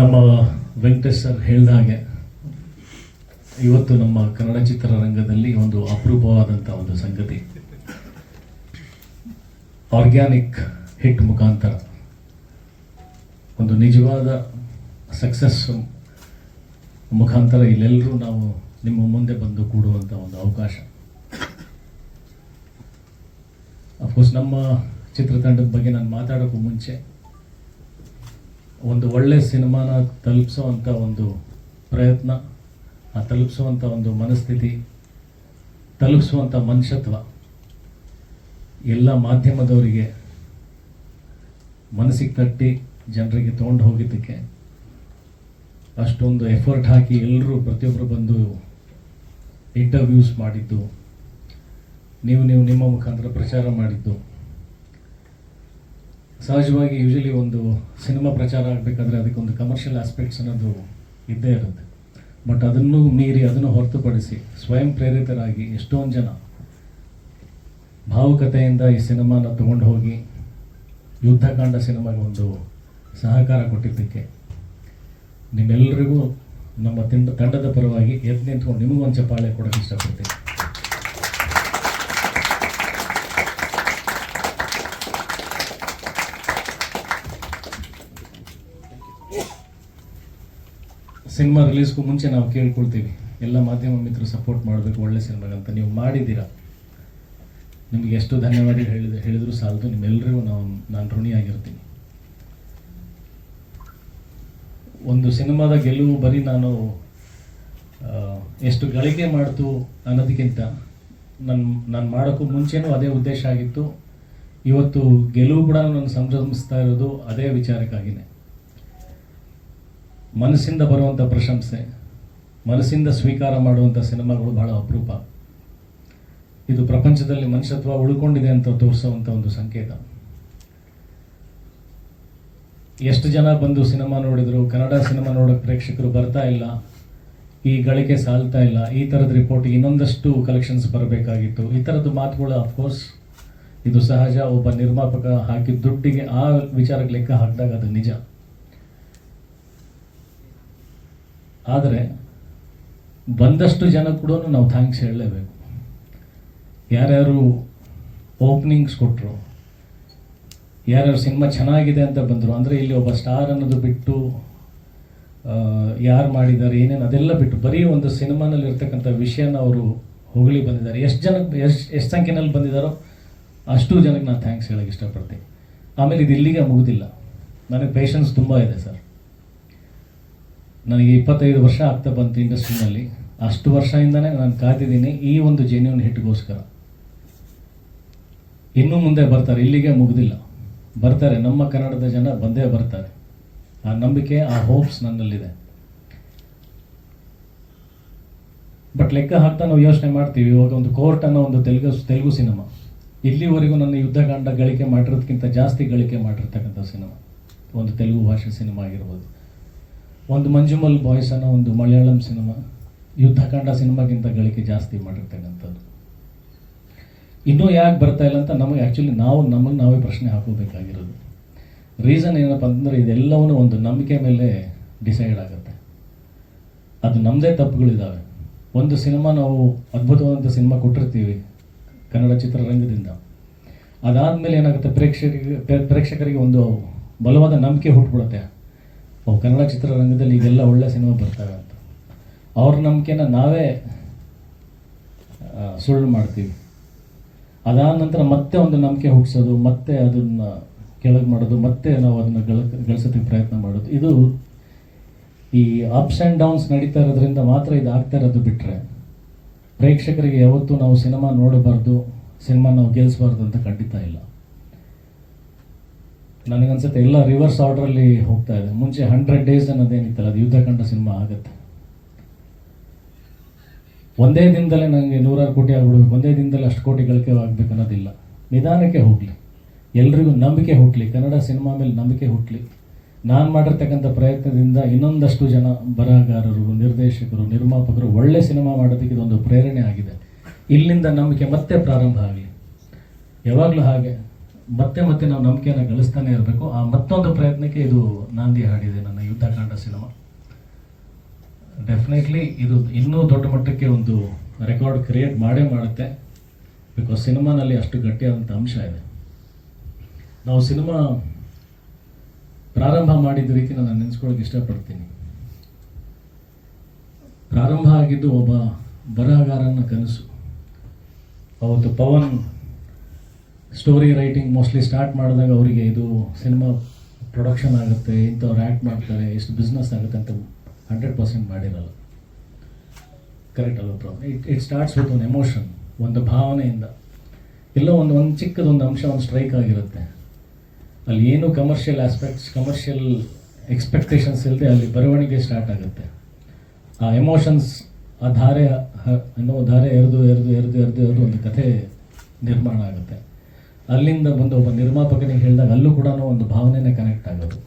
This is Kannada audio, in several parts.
ನಮ್ಮ ವೆಂಕಟೇಶ್ ಸರ್ ಹೇಳಿದ ಹಾಗೆ, ಇವತ್ತು ನಮ್ಮ ಕನ್ನಡ ಚಿತ್ರರಂಗದಲ್ಲಿ ಒಂದು ಅಪರೂಪವಾದಂಥ ಒಂದು ಸಂಗತಿ. ಆರ್ಗ್ಯಾನಿಕ್ ಹಿಟ್ ಮುಖಾಂತರ. ಒಂದು ನಿಜವಾದ ಸಕ್ಸಸ್ ಮುಖಾಂತರ ಇಲ್ಲೆಲ್ಲರೂ ನಾವು ನಿಮ್ಮ ಮುಂದೆ ಬಂದು ಕೂಡುವಂಥ ಒಂದು ಅವಕಾಶ. ಅಫ್ಕೋರ್ಸ್ ನಮ್ಮ ಚಿತ್ರತಂಡದ ಬಗ್ಗೆ ನಾನು ಮಾತಾಡೋಕ್ಕೂ ಮುಂಚೆ ಒಂದು ಒಳ್ಳೆ ಸಿನಿಮಾನ ತಲುಪಿಸೋವಂಥ ಒಂದು ಪ್ರಯತ್ನ, ಆ ತಲುಪಿಸುವಂಥ ಒಂದು ಮನಸ್ಥಿತಿ ತಲುಪಿಸುವಂಥ ಮನುಷ್ಯತ್ವ ಎಲ್ಲ ಮಾಧ್ಯಮದವರಿಗೆ ಮನಸ್ಸಿಗೆ ತಟ್ಟಿ ಜನರಿಗೆ ತೊಗೊಂಡು ಹೋಗಿದ್ದಕ್ಕೆ ಅಷ್ಟೊಂದು ಎಫರ್ಟ್ ಹಾಕಿ ಎಲ್ಲರೂ ಪ್ರತಿಯೊಬ್ಬರು ಬಂದು ಇಂಟರ್ವ್ಯೂಸ್ ಮಾಡಿದ್ದು, ನೀವು ನೀವು ನಿಮ್ಮ ಮುಖಾಂತರ ಪ್ರಚಾರ ಮಾಡಿದ್ದು. ಸಹಜವಾಗಿ ಯೂಶಲಿ ಒಂದು ಸಿನಿಮಾ ಪ್ರಚಾರ ಆಗಬೇಕಾದ್ರೆ ಅದಕ್ಕೊಂದು ಕಮರ್ಷಿಯಲ್ ಆಸ್ಪೆಕ್ಟ್ಸ್ ಅನ್ನೋದು ಇದ್ದೇ ಇರುತ್ತೆ. ಬಟ್ ಅದನ್ನು ಮೀರಿ ಅದನ್ನು ಹೊರತುಪಡಿಸಿ ಸ್ವಯಂ ಪ್ರೇರಿತರಾಗಿ ಎಷ್ಟೊಂದು ಜನ ಭಾವುಕತೆಯಿಂದ ಈ ಸಿನಿಮಾನ ತಗೊಂಡು ಹೋಗಿ ಯುದ್ಧಕಾಂಡ ಸಿನಿಮಾಗೆ ಒಂದು ಸಹಕಾರ ಕೊಟ್ಟಿದ್ದಕ್ಕೆ ನಿಮ್ಮೆಲ್ಲರಿಗೂ ನಮ್ಮ ತಿಂಡ, ತಂಡದ ಪರವಾಗಿ ಎದ್ದು ನಿಂತ್ಕೊಂಡು ನಿಮಗೂ ಒಂದು ಚಪ್ಪಾಳೆ ಕೊಡೋಕ್ಕೆ ಇಷ್ಟಪಡ್ತೀನಿ. ಸಿನಿಮಾ ರಿಲೀಸ್ಗೂ ಮುಂಚೆ ನಾವು ಕೇಳ್ಕೊಳ್ತೀವಿ. ಎಲ್ಲ ಮಾಧ್ಯಮ ಮಿತ್ರರು ಸಪೋರ್ಟ್ ಮಾಡಬೇಕು, ಒಳ್ಳೆ ಸಿನಿಮಾಗಂತ ನೀವು ಮಾಡಿದ್ದೀರಾ? ನಿಮಗೆ ಎಷ್ಟು ಧನ್ಯವಾದ ಹೇಳಿದ, ಹೇಳಿದ್ರು ಸಾಲದು ನಿಮ್ಮೆಲ್ಲರಿಗೂ ನಾವು, ನಾನು ಋಣಿಯಾಗಿರ್ತೀನಿ. ಒಂದು ಸಿನಿಮಾದ ಗೆಲುವು ಬರೀ ನಾನು ಎಷ್ಟು ಗಳಿಕೆ ಮಾಡ್ತು ಅನ್ನೋದಕ್ಕಿಂತ ನನ್ನ ನಾನು ಮಾಡೋಕ್ಕೂ ಮುಂಚೆನೂ ಅದೇ ಉದ್ದೇಶ ಆಗಿತ್ತು. ಇವತ್ತು ಗೆಲುವು ಕೂಡ ನಾನು ಸಂಭ್ರಮಿಸ್ತಾ ಇರೋದು ಅದೇ ವಿಚಾರಕ್ಕಾಗಿನೇ. ಮನಸ್ಸಿಂದ ಬರುವಂಥ ಪ್ರಶಂಸೆ, ಮನಸ್ಸಿಂದ ಸ್ವೀಕಾರ ಮಾಡುವಂಥ ಸಿನಿಮಾಗಳು ಬಹಳ ಅಪರೂಪ. ಇದು ಪ್ರಪಂಚದಲ್ಲಿ ಮನುಷ್ಯತ್ವ ಉಳ್ಕೊಂಡಿದೆ ಅಂತ ತೋರಿಸುವಂಥ ಒಂದು ಸಂಕೇತ. ಎಷ್ಟು ಜನ ಬಂದು ಸಿನಿಮಾ ನೋಡಿದ್ರು, ಕನ್ನಡ ಸಿನಿಮಾ ನೋಡೋಕೆ ಪ್ರೇಕ್ಷಕರು ಬರ್ತಾ ಇಲ್ಲ, ಈ ಗಳಿಕೆ ಸಾಲ್ತಾ ಇಲ್ಲ, ಈ ಥರದ ರಿಪೋರ್ಟ್ ಇನ್ನೊಂದಷ್ಟು ಕಲೆಕ್ಷನ್ಸ್ ಬರಬೇಕಾಗಿತ್ತು. ಈ ಥರದ್ದು ಮಾತುಗಳು ಅಫ್ಕೋರ್ಸ್ ಇದು ಸಹಜ, ಒಬ್ಬ ನಿರ್ಮಾಪಕ ಹಾಕಿದ ದುಡ್ಡಿಗೆ ಆ ವಿಚಾರಕ್ಕೆ ಲೆಕ್ಕ ಹಾಕಿದಾಗ ಅದು ನಿಜ. ಆದರೆ ಬಂದಷ್ಟು ಜನ ಕೂಡ ನಾವು ಥ್ಯಾಂಕ್ಸ್ ಹೇಳಲೇಬೇಕು. ಯಾರ್ಯಾರು ಓಪನಿಂಗ್ಸ್ ಕೊಟ್ಟರು ಯಾರ್ಯಾರು ಸಿನಿಮಾ ಚೆನ್ನಾಗಿದೆ ಅಂತ ಬಂದರು, ಅಂದರೆ ಇಲ್ಲಿ ಒಬ್ಬ ಸ್ಟಾರ್ ಅನ್ನೋದು ಬಿಟ್ಟು ಯಾರು ಮಾಡಿದ್ದಾರೆ, ಏನೇನು ಅದೆಲ್ಲ ಬಿಟ್ಟು ಬರೀ ಒಂದು ಸಿನಿಮಾನಲ್ಲಿ ಇರ್ತಕ್ಕಂಥ ವಿಷಯನ ಅವರು ಹೊಗಳಿ ಬಂದಿದ್ದಾರೆ. ಎಷ್ಟು ಜನಕ್ಕೆ ಎಷ್ಟು ಎಷ್ಟು ಸಂಖ್ಯೆನಲ್ಲಿ ಬಂದಿದ್ದಾರೋ ಅಷ್ಟು ಜನಕ್ಕೆ ನಾನು ಥ್ಯಾಂಕ್ಸ್ ಹೇಳೋಕ್ಕೆ ಇಷ್ಟಪಡ್ತೀನಿ. ಆಮೇಲೆ ಇದು ಇಲ್ಲಿಗೆ ಮುಗುದಿಲ್ಲ. ನನಗೆ ಪೇಷನ್ಸ್ ತುಂಬ ಇದೆ ಸರ್. ನನಗೆ ಇಪ್ಪತ್ತೈದು ವರ್ಷ ಆಗ್ತಾ ಬಂತು ಇಂಡಸ್ಟ್ರಿನಲ್ಲಿ. ಅಷ್ಟು ವರ್ಷದಿಂದನೇ ನಾನು ಕಾದಿದ್ದೀನಿ ಈ ಒಂದು ಜೆನ್ಯೂನ್ ಹಿಟ್ಗೋಸ್ಕರ ಇನ್ನೂ ಮುಂದೆ ಬರ್ತಾರೆ, ಇಲ್ಲಿಗೆ ಮುಗಿದಿಲ್ಲ. ಬರ್ತಾರೆ, ನಮ್ಮ ಕನ್ನಡದ ಜನ ಬಂದೇ ಬರ್ತಾರೆ. ಆ ನಂಬಿಕೆ, ಆ ಹೋಪ್ಸ್ ನನ್ನಲ್ಲಿದೆ. ಬಟ್ ಲೆಕ್ಕ ಹಾಕ್ತಾ ನಾವು ಯೋಚನೆ ಮಾಡ್ತೀವಿ, ಇವಾಗ ಒಂದು ಕೋರ್ಟ್ ಅನ್ನೋ ಒಂದು ತೆಲುಗು ತೆಲುಗು ಸಿನಿಮಾ. ಇಲ್ಲಿವರೆಗೂ ನನ್ನ ಯುದ್ಧಕಾಂಡ ಗಳಿಕೆ ಮಾಡಿರೋದಕ್ಕಿಂತ ಜಾಸ್ತಿ ಗಳಿಕೆ ಮಾಡಿರ್ತಕ್ಕಂಥ ಸಿನಿಮಾ. ಒಂದು ತೆಲುಗು ಭಾಷೆ ಸಿನಿಮಾ ಆಗಿರ್ಬೋದು. ಒಂದು ಮಂಜುಮಲ್ ಬಾಯ್ಸ್ ಅನ್ನೋ ಒಂದು ಮಲಯಾಳಂ ಸಿನಿಮಾ, ಯುದ್ಧಕಾಂಡ ಸಿನಿಮಾಗಿಂತ ಗಳಿಕೆ ಜಾಸ್ತಿ ಮಾಡಿರ್ತಕ್ಕಂಥದ್ದು. ಇನ್ನೂ ಯಾಕೆ ಬರ್ತಾ ಇಲ್ಲ ಅಂತ ನಮಗೆ ಆ್ಯಕ್ಚುಲಿ ನಾವು ನಮಗೆ ನಾವೇ ಪ್ರಶ್ನೆ ಹಾಕೋಬೇಕಾಗಿರೋದು. ರೀಸನ್ ಏನಪ್ಪ ಅಂತಂದರೆ ಇದೆಲ್ಲವೂ ಒಂದು ನಂಬಿಕೆ ಮೇಲೆ ಡಿಸೈಡ್ ಆಗುತ್ತೆ. ಅದು ನಮ್ಮದೇ ತಪ್ಪುಗಳಿದ್ದಾವೆ ಒಂದು ಸಿನಿಮಾ ನಾವು ಅದ್ಭುತವಾದಂಥ ಸಿನಿಮಾ ಕೊಟ್ಟಿರ್ತೀವಿ, ಕನ್ನಡ ಚಿತ್ರರಂಗದಿಂದ. ಅದಾದಮೇಲೆ ಏನಾಗುತ್ತೆ, ಪ್ರೇಕ್ಷಕರಿಗೆ ಪ್ರೇಕ್ಷಕರಿಗೆ ಒಂದು ಬಲವಾದ ನಂಬಿಕೆ ಹುಟ್ಬಿಡುತ್ತೆ. ಓ, ಕನ್ನಡ ಚಿತ್ರರಂಗದಲ್ಲಿ ಈಗೆಲ್ಲ ಒಳ್ಳೆ ಸಿನಿಮಾ ಬರ್ತವೆ ಅಂತ. ಅವ್ರ ನಂಬಿಕೆನ ನಾವೇ ಸುಳ್ಳು ಮಾಡ್ತೀವಿ. ಅದಾದ ನಂತರ ಮತ್ತೆ ಒಂದು ನಂಬಿಕೆ ಹುಟ್ಟಿಸೋದು, ಮತ್ತೆ ಅದನ್ನು ಕೆಳಗೆ ಮಾಡೋದು, ಮತ್ತೆ ನಾವು ಅದನ್ನು ಗಳ, ಗಳಿಸೋದಕ್ಕೆ ಪ್ರಯತ್ನ ಮಾಡೋದು. ಇದು ಈ ಅಪ್ಸ್ ಆ್ಯಂಡ್ ಡೌನ್ಸ್ ನಡೀತಾ ಇರೋದ್ರಿಂದ ಮಾತ್ರ ಇದು ಆಗ್ತಾ ಇರೋದು ಬಿಟ್ಟರೆ ಪ್ರೇಕ್ಷಕರಿಗೆ ಯಾವತ್ತೂ ನಾವು ಸಿನಿಮಾ ನೋಡಬಾರ್ದು, ಸಿನಿಮಾ ನಾವು ಗೆಲ್ಲಿಸಬಾರ್ದು ಅಂತ ಖಂಡಿತ ಇಲ್ಲ. ನನಗನ್ಸುತ್ತೆ ಎಲ್ಲ ರಿವರ್ಸ್ ಆರ್ಡ್ರಲ್ಲಿ ಹೋಗ್ತಾ ಇದೆ. ಮುಂಚೆ ಹಂಡ್ರೆಡ್ ಡೇಸ್ ಅನ್ನೋದೇನಿತ್ತಲ್ಲ, ಅದು ಯುದ್ಧಕಂಡ ಸಿನಿಮಾ ಆಗುತ್ತೆ. ಒಂದೇ ದಿನದಲ್ಲೇ ನನಗೆ ನೂರಾರು ಕೋಟಿ ಆಗ್ಬಿಡ್ಬೇಕು. ಒಂದೇ ದಿನದಲ್ಲಿ ಅಷ್ಟು ಕೋಟಿ ಗಳಿಕೆ ಆಗಬೇಕು ಅನ್ನೋದಿಲ್ಲ. ನಿಧಾನಕ್ಕೆ ಹೋಗಲಿ. ಎಲ್ರಿಗೂ ನಂಬಿಕೆ ಹುಟ್ಟಲಿ ಕನ್ನಡ ಸಿನಿಮಾ ಮೇಲೆ ನಂಬಿಕೆ ಹುಟ್ಟಲಿ ನಾನು ಮಾಡಿರ್ತಕ್ಕಂಥ ಪ್ರಯತ್ನದಿಂದ ಇನ್ನೊಂದಷ್ಟು ಜನ ಬರಹಗಾರರು, ನಿರ್ದೇಶಕರು, ನಿರ್ಮಾಪಕರು ಒಳ್ಳೆ ಸಿನಿಮಾ ಮಾಡೋದಕ್ಕೆ ಇದೊಂದು ಪ್ರೇರಣೆ ಆಗಿದೆ. ಇಲ್ಲಿಂದ ನಂಬಿಕೆ ಮತ್ತೆ ಪ್ರಾರಂಭ ಆಗಲಿ. ಯಾವಾಗಲೂ ಹಾಗೆ. ಮತ್ತೆ ಮತ್ತೆ ನಾವು ನಂಬಿಕೆಯನ್ನು ಗಳಿಸ್ತಾನೆ ಇರಬೇಕು. ಆ ಮತ್ತೊಂದು ಪ್ರಯತ್ನಕ್ಕೆ ಇದು ನಾಂದಿ ಹಾಡಿದೆ ನನ್ನ ಯುದ್ಧಕಾಂಡ ಸಿನಿಮಾ. ಡೆಫಿನೆಟ್ಲಿ ಇದು ಇನ್ನೂ ದೊಡ್ಡ ಮಟ್ಟಕ್ಕೆ ಒಂದು ರೆಕಾರ್ಡ್ ಕ್ರಿಯೇಟ್ ಮಾಡೇ ಮಾಡುತ್ತೆ. ಬಿಕಾಸ್ ಸಿನಿಮಾನಲ್ಲಿ ಅಷ್ಟು ಗಟ್ಟಿಯಾದಂಥ ಅಂಶ ಇದೆ. ನಾವು ಸಿನಿಮಾ ಪ್ರಾರಂಭ ಮಾಡಿದ ರೀತಿ ನಾನು ನೆನೆಸ್ಕೊಳ್ಳೋಕೆ ಇಷ್ಟಪಡ್ತೀನಿ. ಪ್ರಾರಂಭ ಆಗಿದ್ದು ಒಬ್ಬ ಬರಹಗಾರನ ಕನಸು. ಅವತ್ತು Pavan story writing mostly start ಮಾಡಿದಾಗ ಅವರಿಗೆ ಇದು ಸಿನಿಮಾ ಪ್ರೊಡಕ್ಷನ್ ಆಗುತ್ತೆ, ಇಂಥವ್ರು ಆ್ಯಕ್ಟ್ ಮಾಡ್ತಾರೆ ಎಷ್ಟು ಬಿಸ್ನೆಸ್ ಆಗುತ್ತೆ ಅಂತ ಹಂಡ್ರೆಡ್ ಪರ್ಸೆಂಟ್ ಮಾಡಿರಲ್ಲ. ಕರೆಕ್ಟ್ ಅಲ್ಲ problem it it starts with ಒಂದು ಎಮೋಷನ್ ಒಂದು ಭಾವನೆಯಿಂದ. ಎಲ್ಲೋ ಒಂದು ಒಂದು ಚಿಕ್ಕದೊಂದು ಅಂಶ, ಒಂದು ಸ್ಟ್ರೈಕ್ ಆಗಿರುತ್ತೆ. ಅಲ್ಲಿ ಏನು ಕಮರ್ಷಿಯಲ್ ಆಸ್ಪೆಕ್ಟ್ಸ್ ಕಮರ್ಷಿಯಲ್ ಎಕ್ಸ್ಪೆಕ್ಟೇಷನ್ಸ್ ಇಲ್ಲದೆ ಅಲ್ಲಿ ಬರವಣಿಗೆ ಸ್ಟಾರ್ಟ್ ಆಗುತ್ತೆ. ಆ ಎಮೋಷನ್ಸ್ ಆ ಧಾರೆ ಅನ್ನೋ ಧಾರೆ ಎರೆದು ಎರೆದು ಎರೆದು ಎರೆದು ಎರೆದು ಒಂದು ಕಥೆ ನಿರ್ಮಾಣ ಆಗುತ್ತೆ. ಅಲ್ಲಿಂದ ಬಂದು ಒಬ್ಬ ನಿರ್ಮಾಪಕನಿಗೆ ಹೇಳಿದಾಗ ಅಲ್ಲೂ ಕೂಡ ಒಂದು ಭಾವನೆನೇ ಕನೆಕ್ಟ್ ಆಗೋದು.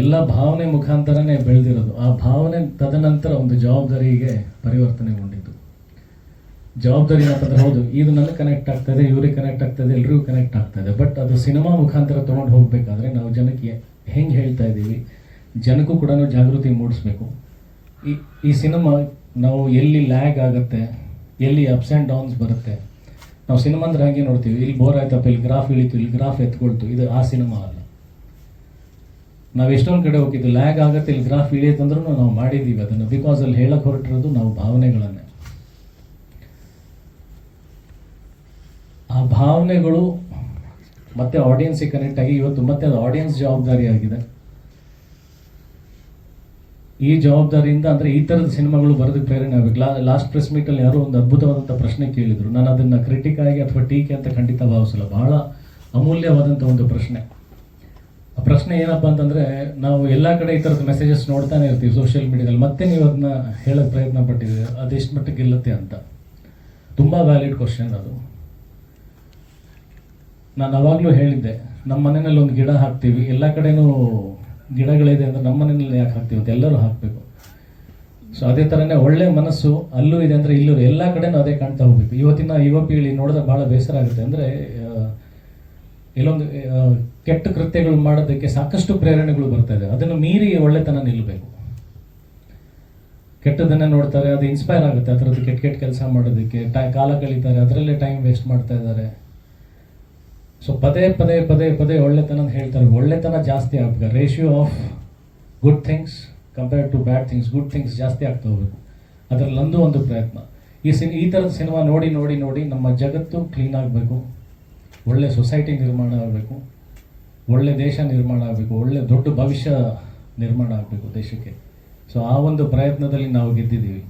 ಎಲ್ಲ ಭಾವನೆ ಮುಖಾಂತರನೇ ಬೆಳೆದಿರೋದು. ಆ ಭಾವನೆ ತದನಂತರ ಒಂದು ಜವಾಬ್ದಾರಿಗೆ ಪರಿವರ್ತನೆಗೊಂಡಿದ್ದು. ಜವಾಬ್ದಾರಿ ಅಂತಂದ್ರೆ ಹೌದು ಇದು ನನಗೆ ಕನೆಕ್ಟ್ ಆಗ್ತದೆ ಇವ್ರಿಗೆ ಕನೆಕ್ಟ್ ಆಗ್ತದೆ ಎಲ್ರಿಗೂ ಕನೆಕ್ಟ್ ಆಗ್ತದೆ ಬಟ್ ಅದು ಸಿನಿಮಾ ಮುಖಾಂತರ ತೊಗೊಂಡು ಹೋಗಬೇಕಾದ್ರೆ ನಾವು ಜನಕ್ಕೆ ಹೆಂಗೆ ಹೇಳ್ತಾ ಇದ್ದೀವಿ, ಜನಕ್ಕೂ ಕೂಡ ಜಾಗೃತಿ ಮೂಡಿಸ್ಬೇಕು. ಈ ಈ ಸಿನಿಮಾ ನಾವು ಎಲ್ಲಿ ಲ್ಯಾಗ್ ಆಗುತ್ತೆ, ಎಲ್ಲಿ ಅಪ್ಸ್ ಆ್ಯಂಡ್ ಡೌನ್ಸ್ ಬರುತ್ತೆ ನಾವು ಸಿನಿಮಾ ಅಂದ್ರೆ ಹಾಗೆ ನೋಡ್ತೀವಿ. ಇಲ್ಲಿ ಬೋರ್ ಆಯ್ತಪ್ಪ, ಇಲ್ಲಿ ಗ್ರಾಫ್ ಇಳಿತು, ಇಲ್ಲಿ ಗ್ರಾಫ್ ಎತ್ಕೊಳ್ತು. ಇದು ಆ ಸಿನಿಮಾ ಅಲ್ಲ. ನಾವು ಎಷ್ಟೊಂದು ಕಡೆ ಹೋಗಿದ್ದು ಲ್ಯಾಗ್ ಆಗುತ್ತೆ, ಇಲ್ಲಿ ಗ್ರಾಫ್ ಇಳಿಯುತ್ತಂದ್ರೂ ನಾವು ಮಾಡಿದ್ದೀವಿ ಅದನ್ನು. ಬಿಕಾಸ್ ಅಲ್ಲಿ ಹೇಳಕ್ಕೆ ಹೊರಟಿರೋದು ನಾವು ಭಾವನೆಗಳನ್ನೇ. ಆ ಭಾವನೆಗಳು ಮತ್ತೆ ಆಡಿಯನ್ಸಿಗೆ ಕನೆಕ್ಟ್ ಆಗಿ ಇವತ್ತು ಮತ್ತೆ ಅದು ಆಡಿಯನ್ಸ್ ಜವಾಬ್ದಾರಿ ಆಗಿದೆ ಈ ಜವಾಬ್ದಾರಿಯಿಂದ ಅಂದ್ರೆ ಈ ತರದ ಸಿನಿಮಾಗಳು ಬರೋದಕ್ಕೆ ಪ್ರೇರಣೆ ಆಗಬೇಕು. ಲಾಸ್ಟ್ ಪ್ರೆಸ್ ಮೀಟಲ್ಲಿ ಯಾರೋ ಒಂದು ಅದ್ಭುತವಾದಂಥ ಪ್ರಶ್ನೆ ಕೇಳಿದ್ರು. ನಾನು ಅದನ್ನ ಕ್ರಿಟಿಕ್ ಆಗಿ ಅಥವಾ ಟೀಕೆ ಅಂತ ಖಂಡಿತ ಭಾವಿಸಲ್ಲ. ಬಹಳ ಅಮೂಲ್ಯವಾದಂಥ ಒಂದು ಪ್ರಶ್ನೆ. ಆ ಪ್ರಶ್ನೆ ಏನಪ್ಪ ಅಂತಂದ್ರೆ, ನಾವು ಎಲ್ಲಾ ಕಡೆ ಈ ತರದ ಮೆಸೇಜಸ್ ನೋಡ್ತಾನೆ ಇರ್ತೀವಿ ಸೋಷಿಯಲ್ ಮೀಡಿಯಾದಲ್ಲಿ ಮತ್ತೆ ನೀವು ಅದನ್ನ ಹೇಳಕ್ ಪ್ರಯತ್ನ ಪಟ್ಟಿದ್ದೀರಿ. ಅದೆಷ್ಟು ಮಟ್ಟಿಗೆ ಗೆಲ್ಲುತ್ತೆ ಅಂತ. ತುಂಬಾ ವ್ಯಾಲಿಡ್ ಕ್ವಶನ್ ಅದು. ನಾನು ಅವಾಗಲೂ ಹೇಳಿದ್ದೆ. ನಮ್ಮ ಮನೆಯಲ್ಲಿ ಒಂದು ಗಿಡ ಹಾಕ್ತೀವಿ. ಎಲ್ಲ ಕಡೆನೂ ಗಿಡಗಳಿದೆ ಅಂದ್ರೆ ನಮ್ಮ ಮನೆಯಲ್ಲಿ ಯಾಕೆ ಹಾಕ್ತೀವಿ ಅಂತ ಎಲ್ಲರೂ ಹಾಕಬೇಕು. ಸೊ ಅದೇ ಥರನೇ ಒಳ್ಳೆ ಮನಸ್ಸು, ಅಲ್ಲೂ ಇದೆ ಅಂದರೆ ಇಲ್ಲೂ ಎಲ್ಲ ಕಡೆನೂ ಅದೇ ಕಾಣ್ತಾ ಹೋಗ್ಬೇಕು. ಇವತ್ತಿನ ಯುವ ಪೀಳಿ ನೋಡಿದ್ರೆ ಭಾಳ ಬೇಸರ ಆಗುತ್ತೆ ಅಂದರೆ ಎಲ್ಲೊಂದು ಕೆಟ್ಟ ಕೃತ್ಯಗಳು ಮಾಡೋದಕ್ಕೆ ಸಾಕಷ್ಟು ಪ್ರೇರಣೆಗಳು ಬರ್ತಾ ಇದೆ. ಅದನ್ನು ಮೀರಿ ಒಳ್ಳೆತನ ನಿಲ್ಲಬೇಕು. ಕೆಟ್ಟದನ್ನೇ ನೋಡ್ತಾರೆ, ಅದು ಇನ್ಸ್ಪೈರ್ ಆಗುತ್ತೆ. ಅದರದ್ದು ಕೆಟ್ಟ ಕೆಟ್ಟ ಕೆಲಸ ಮಾಡೋದಕ್ಕೆ, ಟೈ, ಕಾಲ ಕಳೀತಾರೆ, ಅದರಲ್ಲೇ ಟೈಮ್ ವೇಸ್ಟ್ ಮಾಡ್ತಾ ಇದ್ದಾರೆ. ಸೊ ಪದೇ ಪದೇ ಪದೇ ಪದೇ ಒಳ್ಳೆತನ ಹೇಳ್ತಾರೆ. ಒಳ್ಳೆತನ ಜಾಸ್ತಿ ಆಗಬೇಕು. Ratio of good things compare to bad things good things ಜಾಸ್ತಿ ಆಗ್ತಾ ಹೋಗಬೇಕು. ಅದರಲ್ಲೊಂದು ಒಂದು ಪ್ರಯತ್ನ. ಈ ಸಿನ್, ಈ ಥರದ ಸಿನಿಮಾ ನೋಡಿ ನೋಡಿ ನೋಡಿ ನಮ್ಮ ಜಗತ್ತು ಕ್ಲೀನ್ ಆಗಬೇಕು. ಒಳ್ಳೆ ಸೊಸೈಟಿ ನಿರ್ಮಾಣ ಆಗಬೇಕು. ಒಳ್ಳೆ ದೇಶ ನಿರ್ಮಾಣ ಆಗಬೇಕು. ಒಳ್ಳೆ ದೊಡ್ಡ ಭವಿಷ್ಯ ನಿರ್ಮಾಣ ಆಗಬೇಕು ದೇಶಕ್ಕೆ. ಸೊ ಆ ಒಂದು ಪ್ರಯತ್ನದಲ್ಲಿ ನಾವು ಗೆದ್ದಿದ್ದೀವಿ.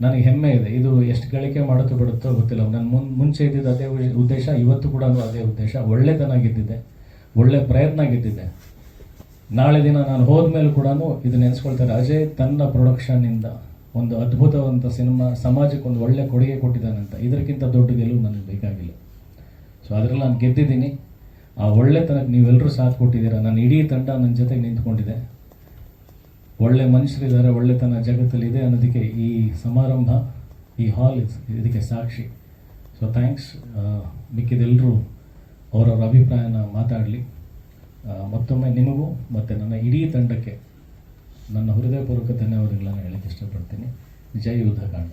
ನನಗೆ ಹೆಮ್ಮೆ ಇದೆ. ಇದು ಎಷ್ಟು ಗಳಿಕೆ ಮಾಡುತ್ತೆ ಬಿಡುತ್ತೋ ಗೊತ್ತಿಲ್ಲ. ನಾನು ಮುನ್, ಮುಂಚೆ ಇದ್ದಿದ್ದು ಅದೇ ಉದ್ದೇಶ, ಇವತ್ತು ಕೂಡ ಅದೇ ಉದ್ದೇಶ. ಒಳ್ಳೆತನ ಗೆದ್ದಿದೆ ಒಳ್ಳೆ ಪ್ರಯತ್ನ ಗೆದ್ದಿದೆ ನಾಳೆ ದಿನ ನಾನು ಹೋದ ಮೇಲೆ ಕೂಡ ಇದು ನೆನೆಸ್ಕೊಳ್ತಾರೆ. ಅಜಯ್ ತನ್ನ ಪ್ರೊಡಕ್ಷನ್ನಿಂದ ಒಂದು ಅದ್ಭುತವಂತ ಸಿನಿಮಾ, ಸಮಾಜಕ್ಕೆ ಒಂದು ಒಳ್ಳೆ ಕೊಡುಗೆ ಕೊಟ್ಟಿದ್ದಾನೆ ಅಂತ. ಇದಕ್ಕಿಂತ ದೊಡ್ಡ ಗೆಲುವು ನನಗೆ ಬೇಕಾಗಿಲ್ಲ. ಸೊ ಅದರಲ್ಲಿ ನಾನು ಗೆದ್ದಿದ್ದೀನಿ. ಆ ಒಳ್ಳೆತನಕ್ಕೆ ನೀವೆಲ್ಲರೂ ಸಾಥ್ ಕೊಟ್ಟಿದ್ದೀರಾ? ನಾನು ಇಡೀ ತಂಡ ನನ್ನ ಜೊತೆಗೆ ನಿಂತ್ಕೊಂಡಿದೆ ಒಳ್ಳೆ ಮನುಷ್ಯರಿದ್ದಾರೆ, ಒಳ್ಳೆತನ ಜಗತ್ತಲ್ಲಿ ಇದೆ ಅನ್ನೋದಕ್ಕೆ ಈ ಸಮಾರಂಭ, ಈ ಹಾಲ್ ಇದಕ್ಕೆ ಸಾಕ್ಷಿ. ಸೊ ಥ್ಯಾಂಕ್ಸ್ ಮಿಕ್ಕಿದೆಲ್ಲರೂ ಅವರವರ ಅಭಿಪ್ರಾಯನ ಮಾತಾಡಲಿ. ಮತ್ತೊಮ್ಮೆ ನಿಮಗೂ ಮತ್ತು ನನ್ನ ಇಡೀ ತಂಡಕ್ಕೆ ನನ್ನ ಹೃದಯಪೂರ್ವಕ ಧನ್ಯವಾದಗಳನ್ನು ಹೇಳಕ್ಕೆ ಇಷ್ಟಪಡ್ತೀನಿ. ಜೈ ಯುದ್ಧಕಾಂಡ